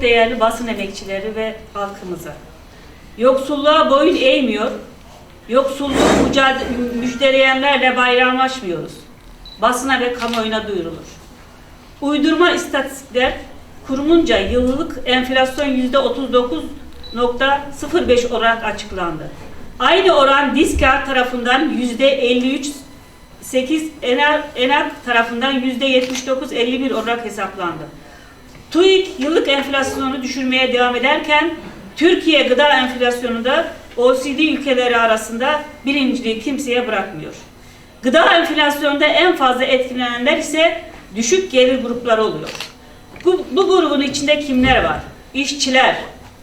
değerli basın emekçileri ve halkımıza. Yoksulluğa boyun eğmiyor, mücadele, müjdeleyenlerle bayramlaşmıyoruz. Basına ve kamuoyuna duyurulur. Uydurma istatistikler kurumunca yıllık enflasyon yüzde 39.05 olarak açıklandı. Aynı oran Diskar tarafından yüzde 53 8 Enar, Enak tarafından yüzde 79.51 olarak hesaplandı. TÜİK yıllık enflasyonu düşürmeye devam ederken Türkiye gıda enflasyonunda OECD ülkeleri arasında birinciliği kimseye bırakmıyor. Gıda enflasyonunda en fazla etkilenenler ise düşük gelir grupları oluyor. Bu, bu grubun içinde kimler var? İşçiler,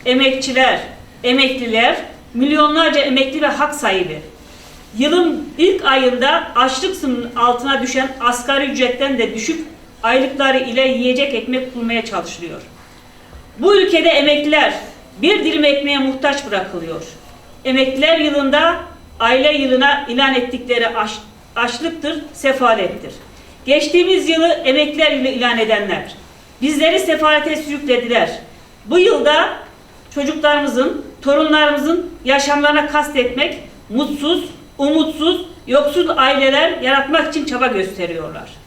emekçiler, emekliler, milyonlarca emekli ve hak sahibi. Yılın ilk ayında açlık sınırının altına düşen asgari ücretten de düşük aylıkları ile yiyecek ekmek bulmaya çalışılıyor. Bu ülkede emekliler bir dilim ekmeğe muhtaç bırakılıyor. Emekliler yılında aile yılına ilan ettikleri aç, açlıktır, sefalettir. Geçtiğimiz yılı emekliler yılı ilan edenler bizleri sefalete sürüklediler. Bu yılda çocuklarımızın, torunlarımızın yaşamlarına kastetmek, mutsuz, umutsuz, yoksul aileler yaratmak için çaba gösteriyorlar.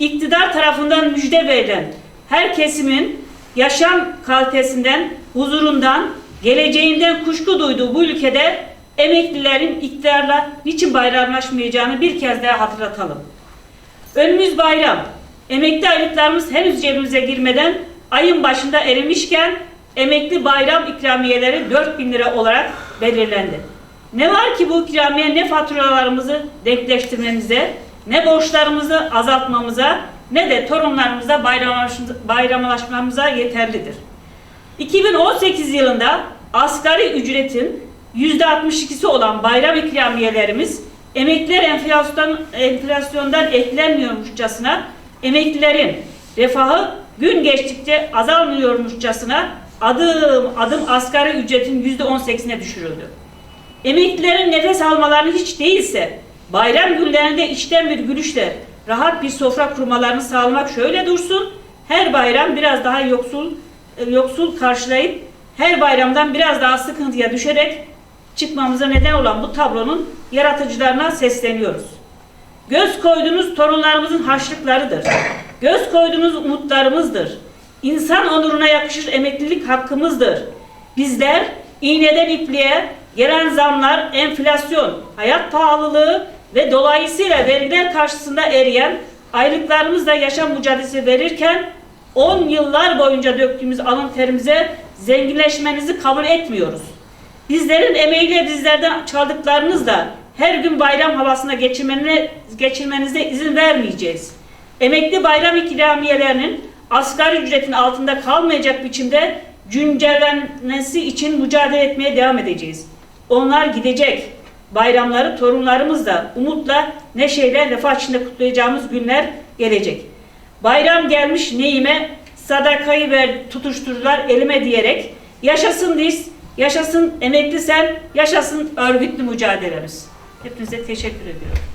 İktidar tarafından müjde verilen her kesimin yaşam kalitesinden, huzurundan, geleceğinden kuşku duyduğu bu ülkede emeklilerin iktidarla niçin bayramlaşmayacağını bir kez daha hatırlatalım. Önümüz bayram. Emekli aylıklarımız henüz cebimize girmeden ayın başında erimişken emekli bayram ikramiyeleri 4000 lira olarak belirlendi. Ne var ki bu ikramiye ne faturalarımızı denkleştirmemize, ne borçlarımızı azaltmamıza, ne de torunlarımıza bayramlaş- bayramlaşmamıza yeterlidir. 2018 yılında asgari ücretin %62'si olan bayram ikramiyelerimiz emekliler enflasyon, enflasyondan etkilenmiyormuşçasına emeklilerin refahı gün geçtikçe azalmıyormuşçasına adım adım asgari ücretin %18'ine düşürüldü. Emeklilerin nefes almalarını hiç değilse bayram günlerinde içten bir gülüşle rahat bir sofra kurmalarını sağlamak şöyle dursun. Her bayram biraz daha yoksul e, yoksul karşılayıp her bayramdan biraz daha sıkıntıya düşerek çıkmamıza neden olan bu tablonun yaratıcılarına sesleniyoruz. Göz koyduğunuz torunlarımızın harçlıklarıdır. Göz koyduğunuz umutlarımızdır. İnsan onuruna yakışır emeklilik hakkımızdır. Bizler iğneden ipliğe gelen zamlar, enflasyon, hayat pahalılığı ve dolayısıyla vergiler karşısında eriyen aylıklarımızla yaşam mücadelesi verirken 10 yıllar boyunca döktüğümüz alın terimize zenginleşmenizi kabul etmiyoruz. Bizlerin emeğiyle bizlerden çaldıklarınızla her gün bayram havasına geçirmenize izin vermeyeceğiz. Emekli bayram ikramiyelerinin asgari ücretin altında kalmayacak biçimde güncellenmesi için mücadele etmeye devam edeceğiz. Onlar gidecek. Bayramları torunlarımızla, umutla, neşeyle, refah içinde kutlayacağımız günler gelecek. Bayram gelmiş neyime, sadakayı ver tutuşturdular elime diyerek yaşasın biz, yaşasın emekli sen, yaşasın örgütlü mücadelemiz. Hepinize teşekkür ediyorum.